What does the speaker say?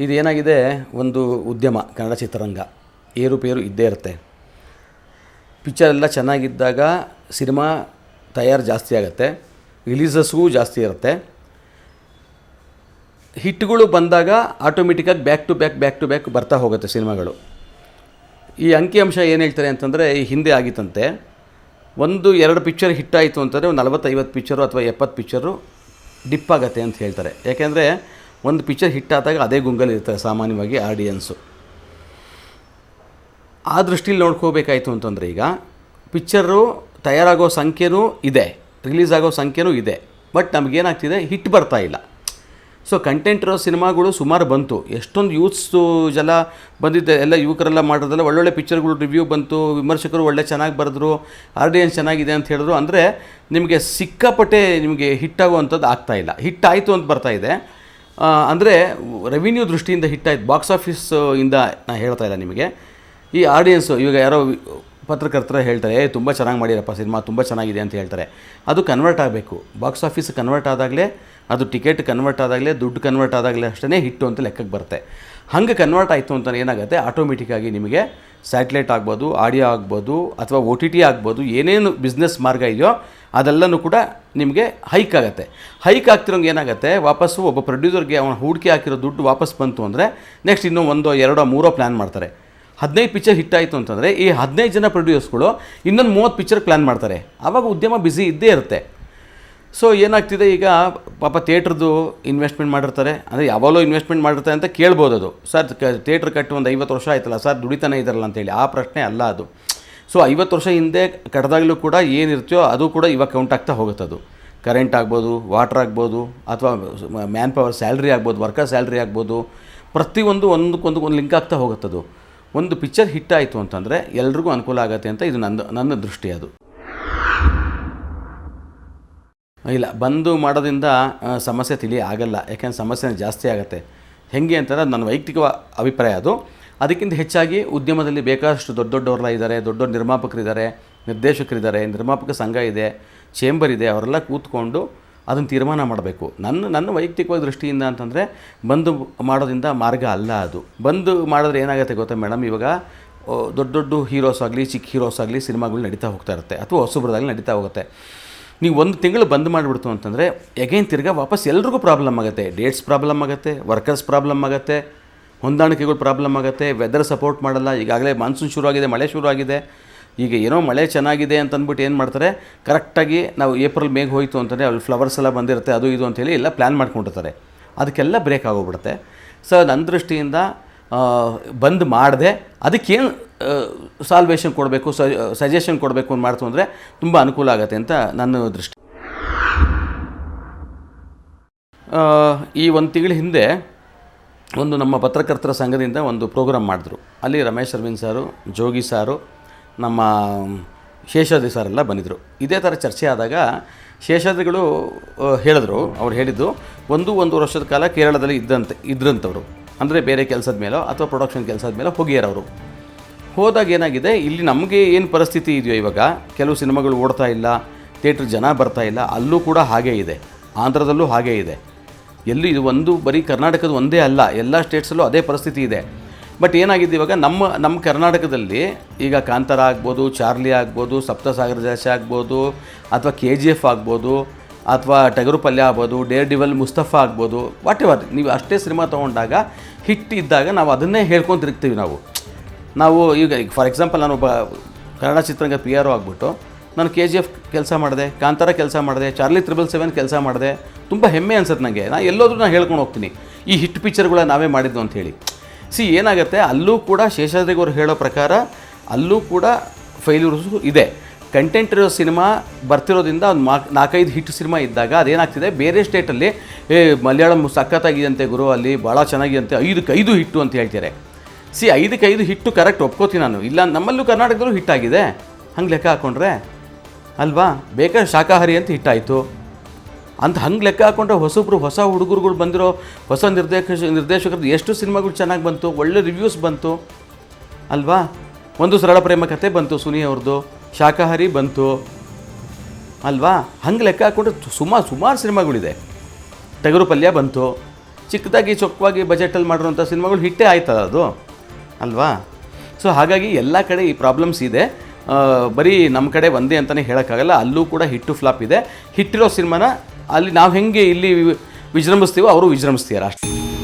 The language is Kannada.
ಇದು ಏನಾಗಿದೆ ಒಂದು ಉದ್ಯಮ, ಕನ್ನಡ ಚಿತ್ರರಂಗ. ಏರುಪೇರು ಇದ್ದೇ ಇರುತ್ತೆ. ಪಿಕ್ಚರ್ ಎಲ್ಲ ಚೆನ್ನಾಗಿದ್ದಾಗ ಸಿನಿಮಾ ತಯಾರು ಜಾಸ್ತಿ ಆಗುತ್ತೆ. ರಿಲೀಸಸ್ಗೂ ಜಾಸ್ತಿ ಇರುತ್ತೆ. ಹಿಟ್ಗಳು ಬಂದಾಗ ಆಟೋಮೆಟಿಕ್ಕಾಗಿ back to back back to back ಬರ್ತಾ ಹೋಗುತ್ತೆ ಸಿನಿಮಾಗಳು. ಈ ಅಂಕಿಅಂಶ ಏನು ಹೇಳ್ತಾರೆ ಅಂತಂದರೆ, ಈ ಹಿಂದೆ ಆಗಿತ್ತಂತೆ. ಒಂದು, ಎರಡು ಪಿಕ್ಚರ್ ಹಿಟ್ ಆಯಿತು ಅಂತಂದರೆ, ಒಂದು ನಲವತ್ತೈವತ್ತು ಪಿಕ್ಚರು ಅಥವಾ ಎಪ್ಪತ್ತು ಪಿಕ್ಚರು ಡಿಪ್ ಆಗತ್ತೆ ಅಂತ ಹೇಳ್ತಾರೆ. ಯಾಕೆಂದರೆ ಒಂದು ಪಿಕ್ಚರ್ ಹಿಟ್ ಆದಾಗ ಅದೇ ಗುಂಗಲ್ಲಿ ಇರ್ತಾರೆ ಸಾಮಾನ್ಯವಾಗಿ ಆಡಿಯನ್ಸು. ಆ ದೃಷ್ಟಿಲಿ ನೋಡ್ಕೋಬೇಕಾಯಿತು ಅಂತಂದರೆ ಈಗ ಪಿಕ್ಚರು ತಯಾರಾಗೋ ಸಂಖ್ಯೆನೂ ಇದೆ ರಿಲೀಸ್ ಆಗೋ ಸಂಖ್ಯೆನೂ ಇದೆ, ಬಟ್ ನಮಗೇನಾಗ್ತಿದೆ, ಹಿಟ್ ಬರ್ತಾ ಇಲ್ಲ. ಸೊ ಕಂಟೆಂಟ್ ಇರೋ ಸಿನಿಮಾಗಳು ಸುಮಾರು ಬಂತು. ಎಷ್ಟೊಂದು ಯೂತ್ಸು ಜಲ ಬಂದಿದ್ದೆ, ಎಲ್ಲ ಯುವಕರೆಲ್ಲ ಮಾಡೋದಲ್ಲ ಒಳ್ಳೊಳ್ಳೆ ಪಿಕ್ಚರ್ಗಳು ರಿವ್ಯೂ ಬಂತು, ವಿಮರ್ಶಕರು ಒಳ್ಳೆ ಚೆನ್ನಾಗಿ ಬರೆದ್ರು, ಆಡಿಯನ್ಸ್ ಚೆನ್ನಾಗಿದೆ ಅಂತ ಹೇಳಿದ್ರು, ಅಂದರೆ ನಿಮಗೆ ಸಿಕ್ಕಾಪಟ್ಟೆ ನಿಮಗೆ ಹಿಟ್ಟಾಗುವಂಥದ್ದು ಆಗ್ತಾಯಿಲ್ಲ ಹಿಟ್ಟಾಯಿತು ಅಂತ ಬರ್ತಾ ಇದೆ. ಅಂದರೆ ರೆವಿನ್ಯೂ ದೃಷ್ಟಿಯಿಂದ ಹಿಟ್ ಆಯ್ತು. ಬಾಕ್ಸ್ ಆಫೀಸ್ ಇಂದ ನಾನು ಹೇಳ್ತಾ ಇಲ್ಲ ನಿಮಗೆ. ಈ ಆಡಿಯನ್ಸು ಇವಾಗ ಯಾರೋ ಪತ್ರಕರ್ತರ ಹೇಳ್ತಾರೆ ತುಂಬ ಚೆನ್ನಾಗಿ ಮಾಡಿರಪ್ಪ ಸಿನಿಮಾ, ತುಂಬ ಚೆನ್ನಾಗಿದೆ ಅಂತ ಹೇಳ್ತಾರೆ. ಅದು ಕನ್ವರ್ಟ್ ಆಗಬೇಕು. ಬಾಕ್ಸ್ ಆಫೀಸ್ ಕನ್ವರ್ಟ್ ಆದಾಗಲೇ, ಅದು ಟಿಕೆಟ್ ಕನ್ವರ್ಟ್ ಆದಾಗಲೇ, ದುಡ್ಡು ಕನ್ವರ್ಟ್ ಆದಾಗಲೇ ಅಷ್ಟೇ ಹಿಟ್ಟು ಅಂತ ಲೆಕ್ಕಕ್ಕೆ ಬರುತ್ತೆ. ಹಂಗೆ ಕನ್ವರ್ಟ್ ಆಯಿತು ಅಂತ ಏನಾಗುತ್ತೆ? ಆಟೋಮೆಟಿಕ್ಕಾಗಿ ನಿಮಗೆ ಸ್ಯಾಟ್ಲೈಟ್ ಆಗ್ಬೋದು, ಆಡಿಯೋ ಆಗ್ಬೋದು, ಅಥವಾ ಒ ಟಿ ಟಿ ಆಗ್ಬೋದು, ಏನೇನು ಬಿಸ್ನೆಸ್ ಮಾರ್ಗ ಇದೆಯೋ ಅದೆಲ್ಲನೂ ಕೂಡ ನಿಮಗೆ ಹೈಕ್ ಆಗುತ್ತೆ. ಹೈಕ್ ಆಗ್ತಿರೋಂಗೆ ಏನಾಗುತ್ತೆ, ವಾಪಸ್ಸು ಒಬ್ಬ ಪ್ರೊಡ್ಯೂಸರ್ಗೆ ಅವನು ಹೂಡಿಕೆ ಹಾಕಿರೋ ದುಡ್ಡು ವಾಪಸ್ ಬಂತು ಅಂದರೆ ನೆಕ್ಸ್ಟ್ ಇನ್ನೂ ಒಂದೋ, ಎರಡೋ, ಮೂರೋ ಪ್ಲ್ಯಾನ್ ಮಾಡ್ತಾರೆ. ಹದಿನೈದು ಪಿಕ್ಚರ್ ಹಿಟ್ ಆಯಿತು ಅಂತಂದರೆ ಈ ಹದಿನೈದು ಜನ ಪ್ರೊಡ್ಯೂಸರ್ಸ್ಗಳು ಇನ್ನೊಂದು ಮೂವತ್ತು ಪಿಕ್ಚರ್ ಪ್ಲ್ಯಾನ್ ಮಾಡ್ತಾರೆ. ಆವಾಗ ಉದ್ಯಮ ಬ್ಯುಸಿ ಇದ್ದೇ ಇರುತ್ತೆ. ಸೊ ಏನಾಗ್ತಿದೆ ಈಗ, ಪಾಪ ಥಿಯೇಟ್ರದ್ದು ಇನ್ವೆಸ್ಟ್ಮೆಂಟ್ ಮಾಡಿರ್ತಾರೆ. ಅಂದರೆ ಯಾವಾಗಲೂ ಇನ್ವೆಸ್ಟ್ಮೆಂಟ್ ಮಾಡಿರ್ತಾರೆ ಅಂತ ಕೇಳ್ಬೋದು ಅದು. ಸರ್ ಥಿಯೇಟ್ರ್ ಕಟ್ಟಿ ಒಂದು ಐವತ್ತು ವರ್ಷ ಆಯ್ತಲ್ಲ, ಸರ್, ದುಡಿತಾನೆ ಇದ್ದಾರಲ್ಲ ಅಂತೇಳಿ ಆ ಪ್ರಶ್ನೆ ಅಲ್ಲ ಅದು. ಸೊ ಐವತ್ತು ವರ್ಷ ಹಿಂದೆ ಕಟ್ಟದಾಗಲೂ ಕೂಡ ಏನಿರ್ತೀಯೋ ಅದು ಕೂಡ ಇವಾಗ ಕೌಂಟ್ ಆಗ್ತಾ ಹೋಗುತ್ತೆ ಅದು. ಕರೆಂಟ್ ಆಗ್ಬೋದು ವಾಟ್ರ್ ಆಗ್ಬೋದು, ಅಥವಾ ಮ್ಯಾನ್ ಪವರ್ ಸ್ಯಾಲ್ರಿ ಆಗ್ಬೋದು ವರ್ಕರ್ ಸ್ಯಾಲ್ರಿ ಆಗ್ಬೋದು, ಪ್ರತಿಯೊಂದು ಒಂದಕ್ಕೊಂದು ಒಂದು ಲಿಂಕ್ ಆಗ್ತಾ ಹೋಗುತ್ತದು. ಒಂದು ಪಿಕ್ಚರ್ ಹಿಟ್ ಆಯಿತು ಅಂತಂದರೆ ಎಲ್ರಿಗೂ ಅನುಕೂಲ ಆಗುತ್ತೆ ಅಂತ ಇದು ನನ್ನ ನನ್ನ ದೃಷ್ಟಿ ಅದು. ಇಲ್ಲ, ಬಂದು ಮಾಡೋದ್ರಿಂದ ಸಮಸ್ಯೆ ತಿಳಿ ಆಗಲ್ಲ. ಯಾಕೆಂದ್ರೆ ಸಮಸ್ಯೆ ಜಾಸ್ತಿ ಆಗುತ್ತೆ. ಹೆಂಗೆ ಅಂತಂದರೆ ನನ್ನ ವೈಯಕ್ತಿಕ ಅಭಿಪ್ರಾಯ ಅದು. ಅದಕ್ಕಿಂತ ಹೆಚ್ಚಾಗಿ ಉದ್ಯಮದಲ್ಲಿ ಬೇಕಾದಷ್ಟು ದೊಡ್ಡ ದೊಡ್ಡವರೆಲ್ಲ ಇದ್ದಾರೆ, ದೊಡ್ಡ ದೊಡ್ಡ ನಿರ್ಮಾಪಕರಿದ್ದಾರೆ, ನಿರ್ದೇಶಕರಿದ್ದಾರೆ, ನಿರ್ಮಾಪಕ ಸಂಘ ಇದೆ ಚೇಂಬರ್ ಇದೆ, ಅವರೆಲ್ಲ ಕೂತ್ಕೊಂಡು ಅದನ್ನು ತೀರ್ಮಾನ ಮಾಡಬೇಕು. ನನ್ನ ನನ್ನ ವೈಯಕ್ತಿಕವಾಗಿ ದೃಷ್ಟಿಯಿಂದ ಅಂತಂದರೆ, ಬಂದು ಮಾಡೋದ್ರಿಂದ ಮಾರ್ಗ ಅಲ್ಲ ಅದು. ಬಂದು ಮಾಡಿದ್ರೆ ಏನಾಗುತ್ತೆ ಗೊತ್ತಾ ಮೇಡಮ್? ಇವಾಗ ದೊಡ್ಡ ದೊಡ್ಡ ಹೀರೋಸ್ ಆಗಲಿ, ಚಿಕ್ಕ ಹೀರೋಸ್ ಆಗಲಿ ಸಿನಿಮಾಗಳು ನಡೀತಾ ಹೋಗ್ತಾ ಇರುತ್ತೆ. ಅಥವಾ ಹೊಸಬ್ರದಾಗಲಿ ನಡೀತಾ ಹೋಗುತ್ತೆ. ನೀವು ಒಂದು ತಿಂಗಳು ಬಂದ್ ಮಾಡಿಬಿಡ್ತು ಅಂತಂದರೆ ಎಗೈನ್ ತಿರ್ಗಾ ವಾಪಸ್ ಎಲ್ರಿಗೂ ಪ್ರಾಬ್ಲಮ್ ಆಗುತ್ತೆ. ಡೇಟ್ಸ್ ಪ್ರಾಬ್ಲಮ್ ಆಗುತ್ತೆ ವರ್ಕರ್ಸ್ ಪ್ರಾಬ್ಲಮ್ ಆಗುತ್ತೆ, ಹೊಂದಾಣಿಕೆಗಳು ಪ್ರಾಬ್ಲಮ್ ಆಗುತ್ತೆ ವೆದರ್ ಸಪೋರ್ಟ್ ಮಾಡಲ್ಲ. ಈಗಾಗಲೇ ಮಾನ್ಸೂನ್ ಶುರು ಆಗಿದೆ ಮಳೆ ಶುರು ಆಗಿದೆ ಈಗ ಏನೋ ಮಳೆ ಚೆನ್ನಾಗಿದೆ ಅಂತ ಅಂದ್ಬಿಟ್ಟು ಏನು ಮಾಡ್ತಾರೆ? ಕರೆಕ್ಟಾಗಿ ನಾವು ಏಪ್ರಿಲ್ ಮೇಗೆ ಹೋಯಿತು ಅಂತಂದರೆ, ಅಲ್ಲಿ ಫ್ಲವರ್ಸ್ ಎಲ್ಲ ಬಂದಿರುತ್ತೆ, ಅದು ಇದು ಅಂತೇಳಿ ಎಲ್ಲ ಪ್ಲ್ಯಾನ್ ಮಾಡ್ಕೊಂಡಿರ್ತಾರೆ. ಅದಕ್ಕೆಲ್ಲ ಬ್ರೇಕ್ ಆಗೋಗ್ಬಿಡುತ್ತೆ. ಸೊ ನನ್ನ ದೃಷ್ಟಿಯಿಂದ ಬಂದ್ ಮಾಡದೆ. ಅದಕ್ಕೇನು ಸಾಲ್ವೇಷನ್ ಕೊಡಬೇಕು ಸಜೆಷನ್ ಕೊಡಬೇಕು ಅಂತ ಮಾಡ್ತು ಅಂದರೆ ತುಂಬ ಅನುಕೂಲ ಆಗುತ್ತೆ ಅಂತ ನನ್ನ ದೃಷ್ಟಿ. ಈ ಒಂದು ತಿಂಗಳ ಹಿಂದೆ ಒಂದು ನಮ್ಮ ಪತ್ರಕರ್ತರ ಸಂಘದಿಂದ ಒಂದು ಪ್ರೋಗ್ರಾಮ್ ಮಾಡಿದ್ರು. ಅಲ್ಲಿ ರಮೇಶ್ ಅರವಿಂದ್ ಸಾರು, ಜೋಗಿ ಸಾರು, ನಮ್ಮ ಶೇಷಾದ್ರಿ ಸಾರೆಲ್ಲ ಬಂದಿದ್ದರು ಇದೇ ಥರ ಚರ್ಚೆ ಆದಾಗ ಶೇಷಾದ್ರಿಗಳು ಹೇಳಿದ್ರು, ಅವ್ರು ಹೇಳಿದ್ದು, ಒಂದು ಒಂದು ವರ್ಷದ ಕಾಲ ಕೇರಳದಲ್ಲಿ ಇದ್ದಂತೆ ಇದ್ರಂಥವ್ರು ಅಂದರೆ ಬೇರೆ ಕೆಲಸದ ಮೇಲೋ ಅಥವಾ ಪ್ರೊಡಕ್ಷನ್ ಕೆಲಸದ ಮೇಲೋ ಹೋಗಿಯರವರು. ಹೋದಾಗ ಏನಾಗಿದೆ? ಇಲ್ಲಿ ನಮಗೆ ಏನು ಪರಿಸ್ಥಿತಿ ಇದೆಯೋ ಇವಾಗ? ಕೆಲವು ಸಿನಿಮಾಗಳು ಓಡ್ತಾ ಇಲ್ಲ, ಥಿಯೇಟ್ರ್ ಜನ ಬರ್ತಾ ಇಲ್ಲ, ಅಲ್ಲೂ ಕೂಡ ಹಾಗೇ ಇದೆ. ಆಂಧ್ರದಲ್ಲೂ ಹಾಗೇ ಇದೆ. ಎಲ್ಲೂ ಇದು ಒಂದು, ಬರೀ ಕರ್ನಾಟಕದ ಒಂದೇ ಅಲ್ಲ, ಎಲ್ಲ ಸ್ಟೇಟ್ಸಲ್ಲೂ ಅದೇ ಪರಿಸ್ಥಿತಿ ಇದೆ. ಬಟ್ ಏನಾಗಿದೆ ಇವಾಗ? ನಮ್ಮ ನಮ್ಮ ಕರ್ನಾಟಕದಲ್ಲಿ ಈಗ ಕಾಂತಾರ ಆಗ್ಬೋದು, ಚಾರ್ಲಿ ಆಗ್ಬೋದು, ಸಪ್ತಸಾಗರ ಜಾಸ್ತಿ ಆಗ್ಬೋದು, ಅಥವಾ ಕೆ ಜಿ ಎಫ್ ಆಗ್ಬೋದು ಅಥವಾ ಟಗರು ಪಲ್ಯ ಆಗ್ಬೋದು ಡೇರ್ ಡಿವಲ್ ಮುಸ್ತಫಾ ಆಗ್ಬೋದು ವಾಟ್ ಎವರ್ ನೀವು ಅಷ್ಟೇ ಸಿನಿಮಾ ತೊಗೊಂಡಾಗ ಹಿಟ್ ಇದ್ದಾಗ ನಾವು ಅದನ್ನೇ ಹೇಳ್ಕೊಂಡು ತಿರುಗ್ತೀವಿ ನಾವು. ನಾವು ಈಗ ಫಾರ್ ಎಕ್ಸಾಂಪಲ್ ನಾನು ಒಬ್ಬ ಕನ್ನಡ ಚಿತ್ರರಂಗ ಪಿ ಆರ್ ಆಗ್ಬಿಟ್ಟು, ನಾನು ಕೆ ಜಿ ಎಫ್ ಕೆಲಸ ಮಾಡಿದೆ, ಕಾಂತಾರ ಕೆಲಸ ಮಾಡಿದೆ, ಚಾರ್ಲಿ ತ್ರಿಬಲ್ ಸೆವೆನ್ ಕೆಲಸ ಮಾಡಿದೆ, ತುಂಬ ಹೆಮ್ಮೆ ಅನ್ಸುತ್ತೆ ನನಗೆ ನಾನು ಎಲ್ಲೋದ್ರೂ ನಾನು ಹೇಳ್ಕೊಂಡು ಹೋಗ್ತೀನಿ. ಈ ಹಿಟ್ ಪಿಕ್ಚರ್ಗಳ ನಾವೇ ಮಾಡಿದ್ದು ಅಂತ ಹೇಳಿ. ಸಿ ಏನಾಗುತ್ತೆ, ಅಲ್ಲೂ ಕೂಡ ಶೇಷಾದ್ರಿಗವ್ರು ಹೇಳೋ ಪ್ರಕಾರ, ಅಲ್ಲೂ ಕೂಡ ಫೈಲ್ಯೂರ್ಸು ಇದೆ. ಕಂಟೆಂಟ್ ಇರೋ ಸಿನಿಮಾ ಬರ್ತಿರೋದ್ರಿಂದ ಒಂದು ಮಾ ನಾಲ್ಕೈದು ಹಿಟ್ ಸಿನಿಮಾ ಇದ್ದಾಗ ಅದೇನಾಗ್ತಿದೆ? ಬೇರೆ ಸ್ಟೇಟಲ್ಲಿ, ಏ, ಮಲಯಾಳಂ ಸಖತ್ತಾಗಿದೆಯಂತೆ ಗುರು ಅಲ್ಲಿ, ಭಾಳ ಚೆನ್ನಾಗಿದೆಯಂತೆ ಐದಕ್ಕೆ ಐದು ಹಿಟ್ಟು ಅಂತ ಹೇಳ್ತಾರೆ. ಸಿ ಐದಕ್ಕೆ ಐದು ಹಿಟ್ಟು ಕರೆಕ್ಟ್ ಒಪ್ಕೋತೀನಿ ನಾನು. ಇಲ್ಲ, ನಮ್ಮಲ್ಲೂ ಕರ್ನಾಟಕದಲ್ಲೂ ಹಿಟ್ಟಾಗಿದೆ ಹಂಗೆ ಲೆಕ್ಕ ಹಾಕ್ಕೊಂಡ್ರೆ ಅಲ್ವಾ? ಬೇಕಾದ್ರೆ ಶಾಖಾಹಾರಿ ಅಂತ ಹಿಟ್ಟಾಯಿತು ಅಂತ ಹಂಗೆ ಲೆಕ್ಕ ಹಾಕೊಂಡ್ರೆ ಹೊಸಬ್ರು, ಹೊಸ ಹುಡುಗರುಗಳು ಬಂದಿರೋ, ಹೊಸ ನಿರ್ದೇಶ, ನಿರ್ದೇಶಕರದ್ದು ಎಷ್ಟು ಸಿನಿಮಾಗಳು ಚೆನ್ನಾಗಿ ಬಂತು, ಒಳ್ಳೆ ರಿವ್ಯೂಸ್ ಬಂತು. ಅಲ್ವಾ? ಒಂದು ಸರಳ ಪ್ರೇಮ ಕತೆ ಬಂತು ಸುನಿ ಅವ್ರದ್ದು. ಶಾಕಾಹಾರಿ ಬಂತು. ಅಲ್ವಾ? ಹಂಗೆ ಲೆಕ್ಕ ಹಾಕ್ಕೊಂಡ್ರೆ ಸುಮಾರು ಸುಮಾರು ಸಿನಿಮಾಗಳಿದೆ. ಟಗರು ಪಲ್ಯ ಬಂತು. ಚಿಕ್ಕದಾಗಿ ಚೊಕ್ಕವಾಗಿ ಬಜೆಟಲ್ಲಿ ಮಾಡಿರೋಂಥ ಸಿನಿಮಾಗಳು ಹಿಟ್ಟೇ ಆಯ್ತದ ಅದು? ಅಲ್ವಾ? ಸೊ, ಹಾಗಾಗಿ ಎಲ್ಲ ಕಡೆ ಈ ಪ್ರಾಬ್ಲಮ್ಸ್ ಇದೆ. ಬರೀ ನಮ್ಮ ಕಡೆ ಒಂದೇ ಅಂತಲೇ ಹೇಳೋಕ್ಕಾಗಲ್ಲ. ಅಲ್ಲೂ ಕೂಡ ಹಿಟ್ಟು ಫ್ಲಾಪ್ ಇದೆ. ಹಿಟ್ಟಿರೋ ಸಿನಿಮಾನ ಅಲ್ಲಿ ನಾವು ಹೆಂಗೆ ಇಲ್ಲಿ ವಿಜೃಂಭಿಸ್ತೀವೋ, ಅವರು ವಿಜೃಂಭಿಸ್ತೀರ ಅಷ್ಟೇ.